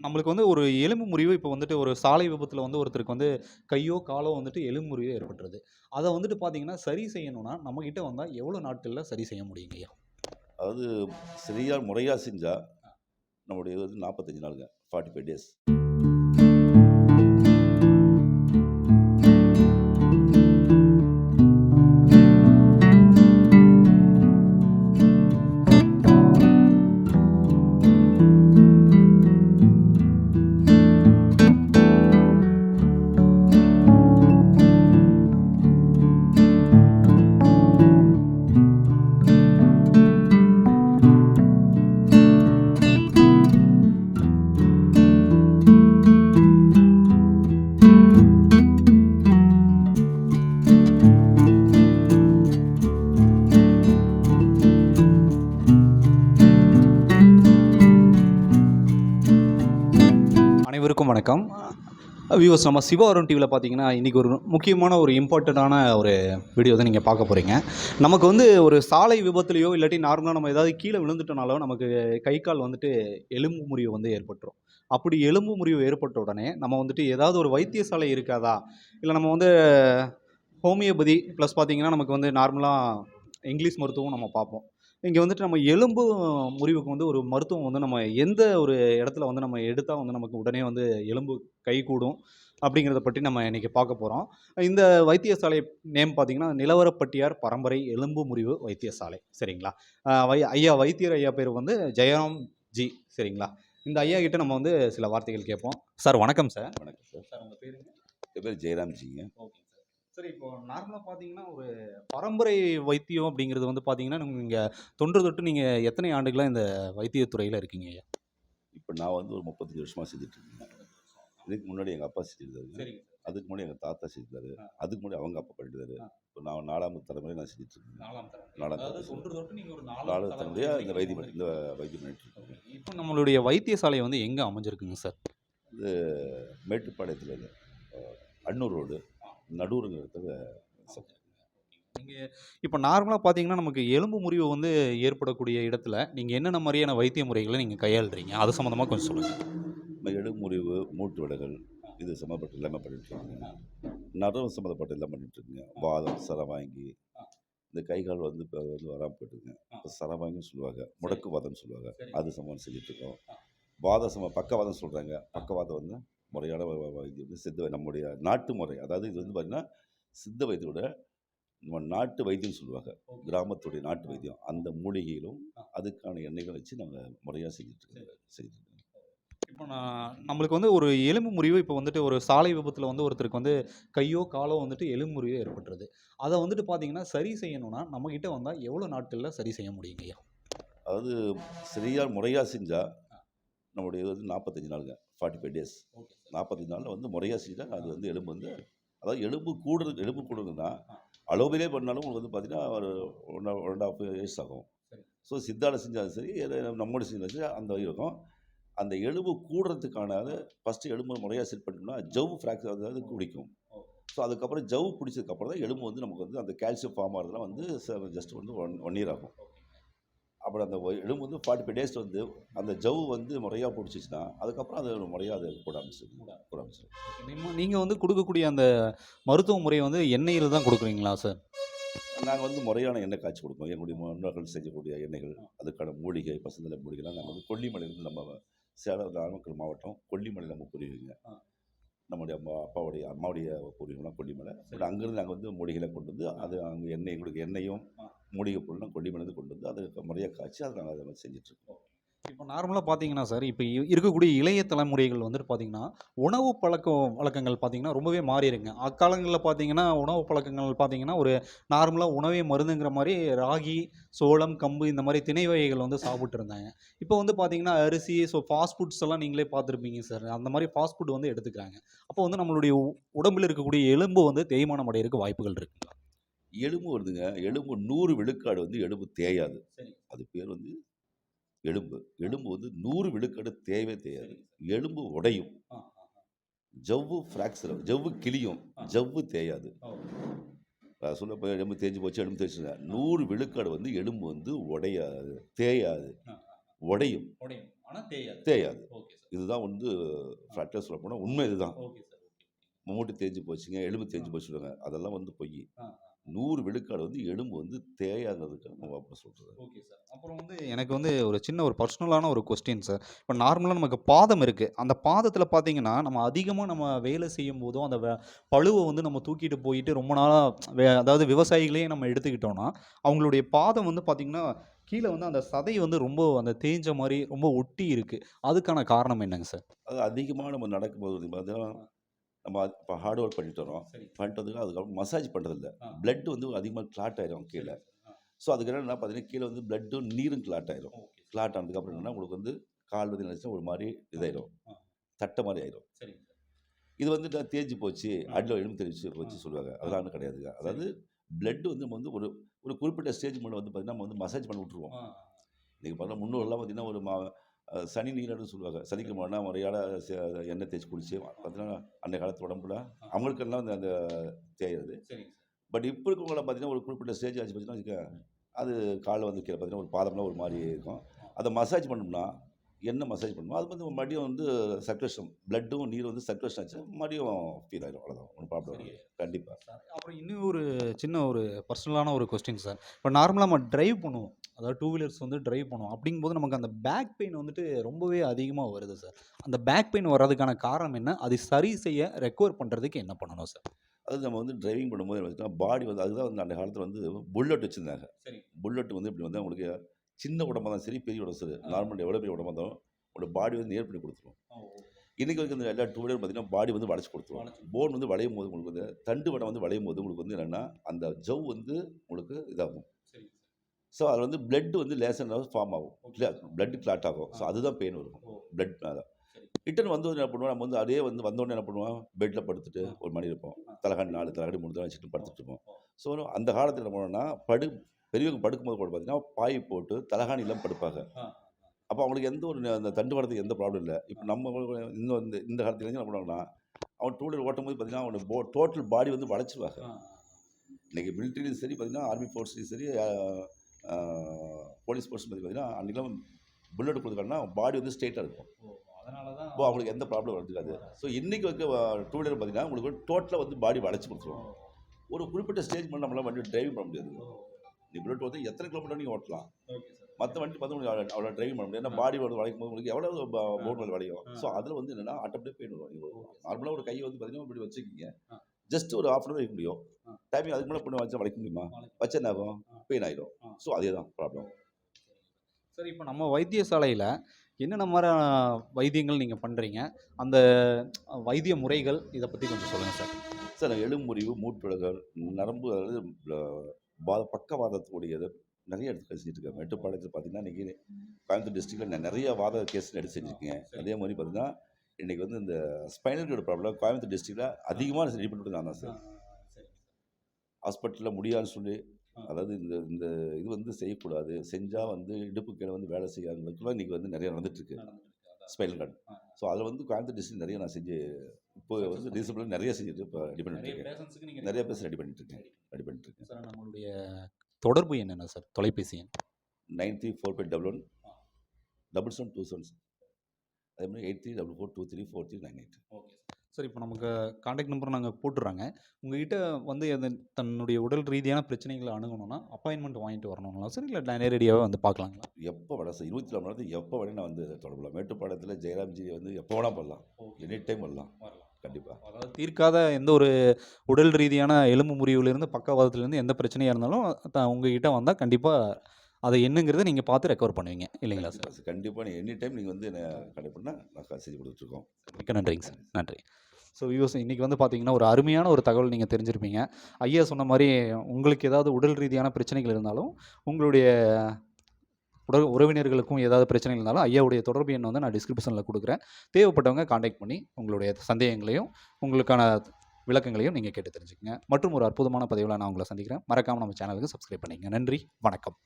நம்மளுக்கு வந்து ஒரு எலும்பு முறிவு இப்போ வந்துட்டு ஒரு சாலை விபத்தில் வந்து ஒருத்தருக்கு வந்து கையோ, காலோ வந்துட்டு எலும்பு முறிவு ஏற்பட்டுருது. அதை வந்துட்டு பார்த்தீங்கன்னா, சரி செய்யணும்னா, நம்மக்கிட்ட வந்தால் எவ்வளோ நாட்களில் சரி செய்ய முடியுங்கய்யா? அதாவது சரியாக முறையாக செஞ்சால் நம்முடைய வந்து 45 நாளுங்க. 45 டேஸ். வியூவர்ஸ் நம்ம சிவா டிவியில் பார்த்தீங்கன்னா, இன்னைக்கு ஒரு முக்கியமான ஒரு இம்பார்ட்டண்ட்டான ஒரு வீடியோ தான் நீங்கள் பார்க்க போகிறீங்க நமக்கு வந்து ஒரு சாலை விபத்துலேயோ இல்லாட்டி நார்மலாக நம்ம ஏதாவது கீழே விழுந்துட்டோனாலோ நமக்கு கை, கால் வந்துட்டு எலும்பு முறிவு வந்து ஏற்பட்டுரும். அப்படி எலும்பு முறிவு ஏற்பட்ட உடனே, நம்ம வந்துட்டு ஏதாவது ஒரு வைத்தியசாலை இருக்காதா? இல்லை நம்ம வந்து ஹோமியோபதி ப்ளஸ் பார்த்தீங்கன்னா, நமக்கு வந்து நார்மலாக இங்கிலீஷ் மருத்துவம் நம்ம பார்ப்போம். இங்க வந்துட்டு நம்ம எலும்பு முறிவுக்கு வந்து ஒரு மருத்துவம் வந்து நம்ம எந்த ஒரு இடத்துல வந்து நம்ம எடுத்தா வந்து நமக்கு உடனே வந்து எலும்பு கைகூடும், அப்படிங்கிறத பற்றி நம்ம இன்னைக்கு பார்க்க போறோம். இந்த வைத்தியசாலை நேம் பார்த்தீங்கன்னா, நிலவரப்பட்டியார் பரம்பரை எலும்பு முறிவு வைத்தியசாலை. சரிங்களா? வை ஐயா வைத்தியர் ஐயா பேரு வந்து ஜெயராம் ஜி. சரிங்களா? இந்த ஐயா கிட்ட நம்ம வந்து சில வார்த்தைகள் கேட்போம். சார் வணக்கம் சார். வணக்கம் சார். சார் உங்க பேருங்க? என் பேர். Okay sir. சார் இப்போ நார்மலா பார்த்தீங்கன்னா, ஒரு பரம்பரை வைத்தியம் அப்படிங்கிறது வந்து பார்த்தீங்கன்னா, நீங்க தொன்று தொட்டு நீங்க எத்தனை ஆண்டுகளா இந்த வைத்தியத் துறையில இருக்கீங்க ஐயா? இப்ப நான் வந்து ஒரு 35 வருஷமா செஞ்சுட்டு இருக்கேங்க. இதுக்கு முன்னாடி எங்க அப்பா சார். அதுக்கு முன்னாடி எங்க தாத்தா செஞ்சிருந்தாரு. அதுக்கு முன்னாடி அவங்க அப்பா பண்ணிருந்தாரு. ஆ. இப்ப நான் 4வது தலைமுறை நான் செஞ்சுட்டு இருக்கேங்க. 4ஆம் தலைமுறை. நாலாம் அதாவது தலைமுறை. தொன்று தொட்டு நீங்க ஒரு 4வது 4ஆவது தலைமுறையா இந்த வைத்தியம். இந்த வைத்தியம் பண்ணிட்டு இருக்கேங்க. ஓகே. இப்போ நம்மளுடைய வைத்தியசாலை வந்து எங்க அமைஞ்சிருக்குங்க சார்? இது மேட்டுப்பாளையத்துல அன்னூர் ரோடு. நடூருங்கிற இடத்துல சார். நீங்க இப்ப நார்மலா பார்த்தீங்கன்னா, நமக்கு எலும்பு முறிவு வந்து ஏற்படக்கூடிய இடத்துல, நீங்க என்னென்ன மாரியான வைத்திய முறைகள நீங்க கையாளுறீங்க? அது சம்மந்தமா கொஞ்சம் சொல்லுங்க. நம்ம எலும்பு முறிவு, மூட்டு விலகல் இது சம்மந்தப்பட்ட எல்லாமே பண்ணிட்டு இருக்கேங்க. நரம்பு சம்மந்தப்பட்ட எல்லாம் பண்ணிட்டு இருக்கேங்க. வாதம், சரவாங்கி இந்த கை, கால் வந்து இப்ப வந்து வராம போயிட்டுருக்குங்க. இப்ப சரவாங்கின்னு சொல்லுவாங்க. முடக்குவாதம்னு சொல்லுவாங்க. சரி. அது சம்மந்தம் செஞ்சுட்டு இருக்கோம். வாத சம்ம பக்கவாதம் சொல்றாங்க. பக்கவாதம் வந்து முறையான வைத்தியம் வந்து சித்த நம்முடைய நாட்டு முறை. அதாவது இது வந்து பார்த்தீங்கன்னா, சித்த வைத்தியோட நம்ம நாட்டு வைத்தியம்னு சொல்லுவாங்க. கிராமத்துடைய நாட்டு வைத்தியம். அந்த மூலிகைகளும், அதுக்கான எண்ணெய்களும் வச்சு நாங்க முறையா செஞ்சுட்டு இருக்கோங்க. செஞ்சுட்டு இருக்கோம். இப்போ நான் நம்மளுக்கு வந்து ஒரு எலும்பு முறிவு இப்போ வந்துட்டு ஒரு சாலை விபத்துல வந்து ஒருத்தருக்கு வந்து கையோ, காலோ வந்துட்டு எலும்பு முறிவு ஏற்பட்டுருது. அத வந்துட்டு பார்த்தீங்கன்னா, சரி செய்யணும்னா, நம்மகிட்ட வந்தா எவ்வளோ நாட்கள்ல சரி செய்ய முடியுங்கய்யா? அதாவது சரியா முறையா செஞ்சா, நம்முடைய இது வந்து 45 நாளுங்க. 45 டேஸ். Okay sir. 45 நாள்ல வந்து முறையா செஞ்சா, அது வந்து எலும்பு வந்து அதாவது எலும்பு கூடுறது எலும்பு ஆ. அலோபதியிலே பண்ணாலும் உங்களுக்கு வந்து பார்த்தீங்கன்னா, ஒரு 1 1 1/2 இயர்ஸ் ஆகும். ஸோ சித்தால செஞ்சாலும் சரி, எது நம்மோட செஞ்சாலும் சரி, அந்த இருக்கும். அந்த எலும்பு கூடுறதுக்கான அது ஃபர்ஸ்ட்டு எலும்பு முறையா செட் பண்ணிட்டோம்னா, ஜவ் ஃப்ராக்சர் அதாவது பிடிக்கும். ஓ. ஸோ அதுக்கப்புறம் ஜவ் பிடிச்சதுக்கப்புறம் தான் எலும்பு வந்து நமக்கு வந்து அந்த கால்சியம் ஃபார்ம் ஆகுறதுலாம் வந்து ச ஜஸ்ட் வந்து 1 1 இயர் ஆகும். அப்புறம் அந்த எலும்பு வந்து 45 டேஸ் வந்து அந்த ஜவ் வந்து முறையா புடிச்சிச்சுன்னா, அதுக்கப்புறம் அது முறையா அது போட ஆரம்பிச்சிடும். கூட. போட ஆரம்பிச்சிடும். ஓகே. நிம்ம நீங்க வந்து குடுக்கக்கூடிய அந்த மருத்துவ முறை வந்து எண்ணெயில தான் குடுக்குறீங்களா சார்? நாங்க வந்து முறையான எண்ணெய் காய்ச்சி கொடுப்போம். எங்களுடைய முன்னோர்கள் செஞ்சக்கூடிய எண்ணெய்கள். அதுக்கான மூலிகை, பசுந்தலை மூலிகைலாம் நாங்க வந்து கொல்லிமலையிலிருந்து நம்ம சேலம் நாமக்கல் மாவட்டம் கொல்லிமலையில நம்ம பூர்வீகங்க. நம்முடைய அம்மா அப்பாவுடைய அம்மாவுடைய பூர்வீகம்லாம் கொல்லிமலை. பட் அங்கேருந்து நாங்க வந்து மூலிகைகள கொண்டு வந்து, அது அங்க எண்ணெய் எங்களுக்கு எண்ணெயும். மூலிகை பொருள்லாம் கொல்லிமலையிலேருந்து கொண்டு வந்து, அத முறையா காய்ச்சி அத நாங்க அத செஞ்சுட்டு இருக்கோம். இப்போ நார்மலா பார்த்தீங்கன்னா சார், இப்ப இருக்கக்கூடிய இளைய தலைமுறைகள் வந்துட்டு பார்த்தீங்கன்னா, உணவு பழக்கம் வழக்கங்கள் பார்த்தீங்கன்னா, ரொம்பவே மாறிருங்க. அக்காலங்கள்ல பார்த்தீங்கன்னா, உணவு பழக்கங்கள் பார்த்தீங்கன்னா, ஒரு நார்மலா உணவே மருந்துங்கிற மாரி ராகி, சோளம், கம்பு இந்த மாரி திணை வகைகள் வந்து சாப்பிட்டு இருந்தாங்க. இப்போ வந்து பார்த்தீங்கன்னா, அரிசி, ஸோ ஃபாஸ்ட் ஃபுட்ஸ் எல்லாம் நீங்களே பார்த்துருப்பீங்க சார். அந்த மாரி ஃபாஸ்ட் ஃபுட் வந்து எடுத்துக்கிறாங்க. அப்போ வந்து நம்மளுடைய உடம்பில இருக்கக்கூடிய எலும்பு வந்து தேய்மானம் அடையறக்கு வாய்ப்புகள் இருக்குங்களா? எலும்பு வருதுங்க. எலும்பு 100 விழுக்காடு வந்து எலும்பு தேயாது. சரி. அது பேர் வந்து எலும்பு. எலும்பு வந்து 100 விழுக்காடு. சரிங்க சார். எலும்பு உடையும். ஜவ்வு ஃப்ராக்சர் ஜவ்வு கிழியும். ஆ. ஜவ்வு தேயாது. நான் சொல்ல போய் எலும்பு தேஞ்சு போச்சு, எலும்பு தேய்ச்சுங்க. 100 விழுக்காடு வந்து எலும்பு வந்து உடையாது, தேயாது. உடையும். தேயாது இதுதான் வந்து ஃப்ளாட்டில் சொல்ல போனால் உண்மை இதுதான் ஓகே சார் ஓகே மூட்டு தேஞ்சு போச்சுங்க எலும்பு தேஞ்சு போச்சு சொல்லுவாங்க அதெல்லாம் வந்து பொய் நூறு விழுக்காடு வந்து எலும்பு வந்து தேயாததுக்கு நம்ம அப்படி சொல்கிறது ஓகே சார். அப்புறம் வந்து எனக்கு வந்து ஒரு சின்ன ஒரு பர்சனலான ஒரு கொஸ்டின் சார். இப்போ நார்மலாக நமக்கு பாதம் இருக்குது அந்த பாதத்தில் பார்த்தீங்கன்னா நம்ம அதிகமாக நம்ம வேலை செய்யும் போதும் அந்த வே- பளுவை வந்து நம்ம தூக்கிட்டு போயிட்டு ரொம்ப நாளாக அதாவது விவசாயிகளே நம்ம எடுத்துக்கிட்டோம்னா அவங்களுடைய பாதம் வந்து பார்த்திங்கன்னா கீழே வந்து அந்த சதை வந்து ரொம்ப அந்த தேஞ்ச மாதிரி ரொம்ப ஒட்டி இருக்குது அதுக்கான காரணம் என்னங்க சார்? அது அதிகமாக நம்ம நடக்கும்போது பார்த்தீங்கன்னா நம்ம இப்போ ஹார்ட் ஒர்க் பண்ணிட்டு வரோம் பண்ணிட்டு வந்து அதுக்கப்புறம் மசாஜ் பண்ணுறதில்ல blood வந்து அதிகமாக கிளாட் ஆயிரும் கீழே. ஸோ அதுக்கு என்ன பார்த்தீங்கன்னா கீழே வந்து பிளட்டும் நீரும் கிளாட் ஆயிரும். கிளாட் ஆனதுக்கப்புறம் என்னன்னா உங்களுக்கு வந்து கால் வந்து நினச்சா ஒரு மாதிரி இதாயிரும். தட்டை மாதிரி ஆயிரும். இது வந்து நான் தேஞ்சு போச்சு. அடியில் எலும்பு தெரிச்சு போச்சு. சொல்லுவாங்க. அதெல்லாம் கிடையாதுங்க அதாவது blood வந்து நம்ம வந்து ஒரு ஒரு குறிப்பிட்ட ஸ்டேஜ் மேலே வந்து பார்த்தீங்கன்னா நம்ம வந்து மசாஜ் பண்ணி விட்ருவோம் இன்றைக்கி பார்த்தா முன்னோர்லாம் பார்த்தீங்கன்னா ஒரு மா சனி நீராடுன்னு சொல்லுவாங்க. சனிக்கிழமைனா முறையான ச- எண்ணெய் தேய்ச்சி குளிச்சு பார்த்தீங்கன்னா அன்றைய காலத்து உடம்புல அவங்களுக்கெல்லாம் வந்து அந்த சரிங்க சார். பட் இப்போ இருக்கவங்கள பார்த்தீங்கன்னா ஒரு குறிப்பிட்ட ஸ்டேஜ் ஆச்சு பார்த்தீங்கன்னா அது காலில் வந்து கீழே பார்த்தீங்கன்னா ஒரு பாதம்லாம் ஒரு மாதிரி இருக்கும். அதை மசாஜ் பண்ணோம்னா என்ன மசாஜ் பண்ணணும் அது வந்து மறுபடியும் வந்து சர்க்குலேஷன் பிளட்டும் நீர் வந்து சர்க்குலேஷன் ஆச்சு. மறுபடியும் ஃபீல் ஆயிடும் அவ்வளோதான் ஒன்றும் ப்ராப்ளம் சரி. கண்டிப்பாக அப்புறம் இன்னும் ஒரு சின்ன ஒரு பர்சனலான ஒரு கொஸ்டின் சார் இப்போ நார்மலாக நம்ம டிரைவ் பண்ணுவோம். அதாவது டூ வீலர்ஸ் வந்து டிரைவ் பண்ணுவோம். அப்படிங்கும்போது நமக்கு அந்த பேக் பெயின் வந்துட்டு ரொம்பவே அதிகமாக வருது சார் அந்த பேக் பெயின் வர்றதுக்கான காரணம் என்ன? அது சரி செய்ய ரெக்கவர் பண்ணுறதுக்கு என்ன பண்ணணும் சார் அது நம்ம வந்து டிரைவிங் பண்ணும்போது பார்த்தீங்கன்னா பாடி வந்து அதுதான் வந்து அந்த காலத்தில் வந்து புல்லட் வச்சுருந்தாங்க. சரி. புல்லட் வந்து இப்படி வந்து உங்களுக்கு சின்ன உடம்பா தான் சரி பெரிய உடம்பு சரி. நார்மல் எவ்வளோ பெரிய உடம்பா இருந்தாலும் உங்களோட பாடி வந்து நேர் பண்ணி கொடுத்துரும் இன்றைக்கி வரைக்கும் இந்த எல்லா டூ வீலர் பார்த்தீங்கன்னா பாடி வந்து வளைச்சு கொடுத்துரும். போன் வந்து வளையும் போது உங்களுக்கு வந்து தண்டு வடம் வந்து வளையும் போது உங்களுக்கு வந்து என்னென்னா அந்த ஜவ் வந்து உங்களுக்கு இதாகும். ஸோ அது வந்து blood வந்து லேசன் ஃபார்ம் ஆகும். Blood கிளாட் ஆகும். ஸோ. அதுதான் பெயின் வரும். பிளட் அதான். ரிட்டன் வந்து என்ன பண்ணுவோம்? நம்ம வந்து அதே வந்து வந்தோடனே என்ன பண்ணுவோம்? பெட்டில் படுத்துட்டு. ஒரு மணி இருப்போம். தலைகாணி நாலு தலைகாணி மூணு தடவை வச்சுட்டு படுத்துட்டு இருப்போம். ஸோ அந்த காலத்தில் என்ன பண்ணுவோம்னா படு பெரியவங்க படுக்கும்போது கூட பார்த்தீங்கன்னா பாய் போட்டு தலைகாணி இல்லாமல் படுப்பாங்க. அப்போ அவங்களுக்கு எந்த ஒரு அந்த தண்டு வரதுக்கு எந்த ப்ராப்ளம் இல்லை. இப்போ நம்ம இன்னும் இந்த இந்த காலத்துல என்ன பண்ணுவாங்கன்னா அவன் டூ வீலர் ஓட்டும் போது பார்த்தீங்கன்னா அவனோட போ டோட்டல் பாடி வந்து வளைச்சிருவாங்க. இன்றைக்கி மிலிட்ரிலையும் சரி பார்த்தீங்கன்னா ஆர்மி ஃபோர்ஸ்லையும் சரி போலீஸ் ஃபோர்ஸ் பார்த்தீங்கன்னா அன்றைக்கெல்லாம் புல்லட் கொடுத்துக்காங்கன்னா பாடி வந்து ஸ்ட்ரெயிட்டாக இருக்கும். அப்போ அவங்களுக்கு எந்த ப்ராப்ளம் இருக்காது ஸோ இன்றைக்கி வந்து டூ வீலர் பார்த்தீங்கன்னா உங்களுக்கு டோட்டலாக வந்து பாடி வளைச்சி கொடுத்துருவோம் ஒரு குறிப்பிட்ட ஸ்டேஜ் பண்ண நம்மளால் வண்டி டிரைவ் பண்ண முடியாது. நீ புல்லட் வந்து எத்தனை கிலோமீட்டர் நீங்கள் ஓட்டலாம்? மற்ற வண்டி பார்த்து உங்களுக்கு அவ்வளோ- அவ்வளோ டிரைவ் பண்ண முடியாது. ஏன்னா பாடி வந்து வளைக்கும் போது உங்களுக்கு எவ்வளோ போன் மேலே வளையும். ஸோ அதில் வந்து என்னென்னா ஆட்டோமேட்டிக் பெயின் வரும். நார்மலாக ஒரு கையை வந்து பார்த்தீங்கன்னா இப்படி வச்சுக்கிங்க. ஜஸ்ட் ஒரு ஆஃப் அன் வைக்க முடியும். டைமிங் அதுக்கு மேலே பண்ணி வச்சா வளைக்க முடியுமா? வச்சா என்ன ஆகும்? ஆ. பெயின் ஆகிடும். ஸோ அதே தான் ப்ராப்ளம் சார் இப்போ நம்ம வைத்தியசாலையில் என்னென்ன மாதிரி வைத்தியங்கள் நீங்கள் பண்ணுறீங்க அந்த வைத்திய முறைகள் இதை பற்றி கொஞ்சம் சொல்லுங்கள் சார் சார் எலும்பு முறிவு மூட்டுழல்கள் நரம்பு அதாவது வாத பக்கவாதத்துக்குரியது. நிறைய எடுத்து செஞ்சுட்டு இருக்கேன் மெட்டுப்பாளையத்தில் பார்த்தீங்கன்னா இன்றைக்கி கோயம்புத்தூர் டிஸ்ட்ரிக்டில் நிறைய வாத கேஸ் எடுத்து செஞ்சுருக்கேன் சரி. அதே மாதிரி பார்த்தீங்கன்னா இன்றைக்கி வந்து இந்த ஸ்பைனல் ப்ராப்ளம் கோயம்புத்தூர் டிஸ்ட்ரிக்டில் அதிகமாக ரெடி பண்ணிட்டு தான் சார். ஹாஸ்பிட்டலில் முடியாதுன்னு சொல்லி. அதாவது இந்த இந்த இது வந்து செய்யக்கூடாது. செஞ்சால் வந்து இடுப்பு கீழே வந்து வேலை செய்யாதவங்களுக்குலாம் இன்றைக்கி வந்து நிறைய நடந்துட்டுருக்கு ஸ்பைனல் கார்டு. ஸோ அதில் வந்து கோயம்புத்தூர் டிஸ்ட்ரிக்ட் நிறைய நான் செஞ்சு இப்போ வந்து ரீசெண்டாக நிறைய செஞ்சுட்டு இப்போ ரெடி பண்ணிட்டு இருக்கேன். பேஷண்ட்ஸுக்கு நீங்கள் நிறைய பேர் ரெடி பண்ணிட்டு இருக்கேன். ரெடி பண்ணிட்டு இருக்கேன். சார் நம்மளுடைய தொடர்பு என்னென்ன சார்? தொலைபேசி எண். Nine three four five double one. Double seven two seven அதே மாதிரி eight three double four two three four three nine eight. Okay sir இப்போ நமக்கு காண்டாக்ட் நம்பர் நாங்கள் போட்டுடுறாங்க உங்ககிட்ட வந்து அந்த தன்னுடைய உடல் ரீதியான பிரச்சனைகளை அணுகணும்னா அப்பாயின்மெண்ட் வாங்கிட்டு வரணுங்களா சார்? இல்லை நேரடியாகவே வந்து பார்க்கலாங்களா எப்போ வேணா சார் இருபத்தி நாலு மணி நேரத்துக்கு எப்போ வேணா நான் வந்து தொடரலாம். மேட்டுப்பாளையத்தில் ஜெயராம்ஜி வந்து எப்போ வேணா பண்ணலாம் எனி டைம் வரலாம். வரலாம். கண்டிப்பாக அதாவது தீர்க்காத எந்த ஒரு உடல் ரீதியான எலும்பு முறிவுலேருந்து பக்கவாதத்துலேருந்து எந்த பிரச்சனையாக இருந்தாலும் த- உங்ககிட்ட வந்தால் கண்டிப்பாக அதை என்னங்கிறத நீங்கள் பார்த்து ரெக்கவர் பண்ணுவீங்க. இல்லைங்களா சார்? கண்டிப்பாக நீங்கள் எனி டைம் நீங்கள் வந்து என்ன பண்ணால் நான் செஞ்சு கொடுத்துட்ருக்கோம் மிக்க நன்றிங்க சார். நன்றி. ஸோ வியூஸ் இன்றைக்கி வந்து பார்த்தீங்கன்னா ஒரு அருமையான ஒரு தகவல் நீங்கள் தெரிஞ்சிருப்பீங்க. ஐயா சொன்ன மாதிரி உங்களுக்கு ஏதாவது உடல் ரீதியான பிரச்சனைகள் இருந்தாலும் உங்களுடைய உடல் உறவினர்களுக்கும் ஏதாவது பிரச்சனைகள் இருந்தாலும் ஐயாவுடைய தொடர்பு எண் வந்து நான் டிஸ்கிரிப்ஷனில் கொடுக்குறேன். தேவைப்பட்டவங்க காண்டாக்ட் பண்ணி உங்களுடைய சந்தேகங்களையும் உங்களுக்கான விளக்கங்களையும் நீங்கள் கேட்டு தெரிஞ்சுக்கங்க. மற்றும் ஒரு அற்புதமான பதிவில் நான் உங்களை சந்திக்கிறேன். மறக்காமல் நம்ம சேனலுக்கு சப்ஸ்கிரைப் பண்ணிக்கங்க. நன்றி வணக்கம்.